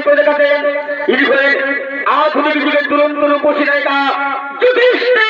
করে দেখাতেন ইনি হলেন আধুনিক যুগের দুরন্ত রূপসী নায়িকা যুধিষ্ঠির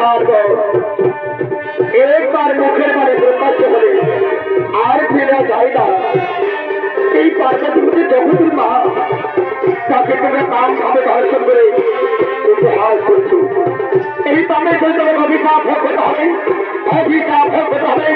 নিশার একবার মুখের মানে প্রকাশ্য হলে আর ফেরা যায় না। এই পার্বতী মুখে জগতের মা তাকে তোমরা নাম ভাবে দর্শন করে উপহার করছ। এই করে তোমার অভিশাপ হতে হবে, অভিশাপ হতে হবে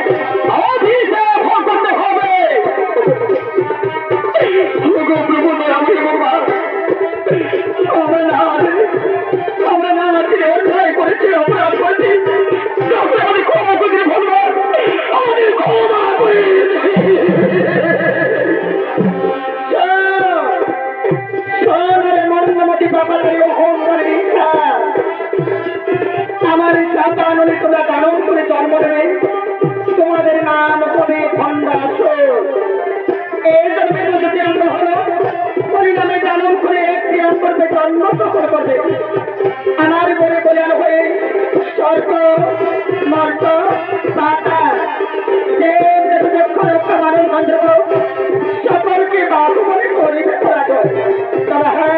মন্দিরমতি বাবা অহংকার ইচ্ছা। আমার করে জন্ম নেবে। তোমাদের নাম হবে খন্ডাসুর এই করে করবে দেব করা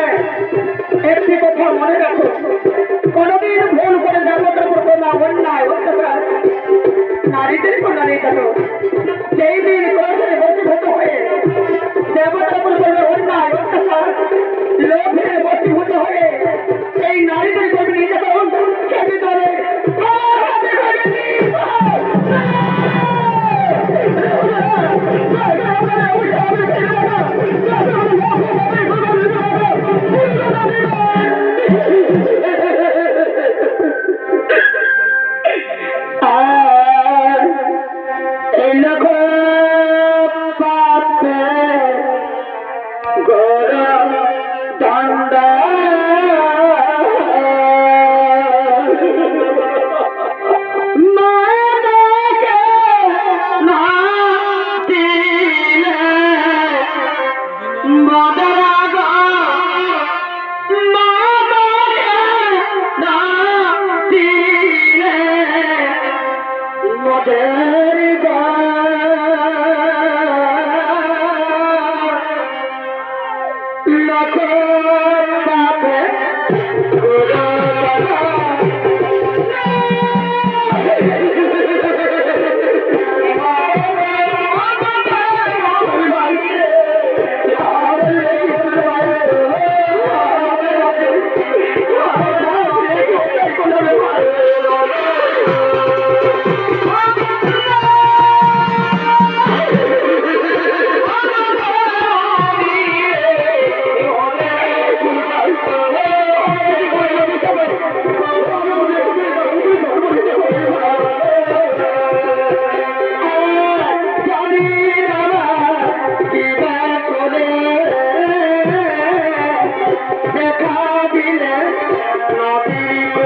কথা মনে রাখো। কোনদিন ভুল করে দেবতার উপর কোনো অন্যায় অত্যাচার নারীদের নেই কেন সেই দিন কাবিলে নদী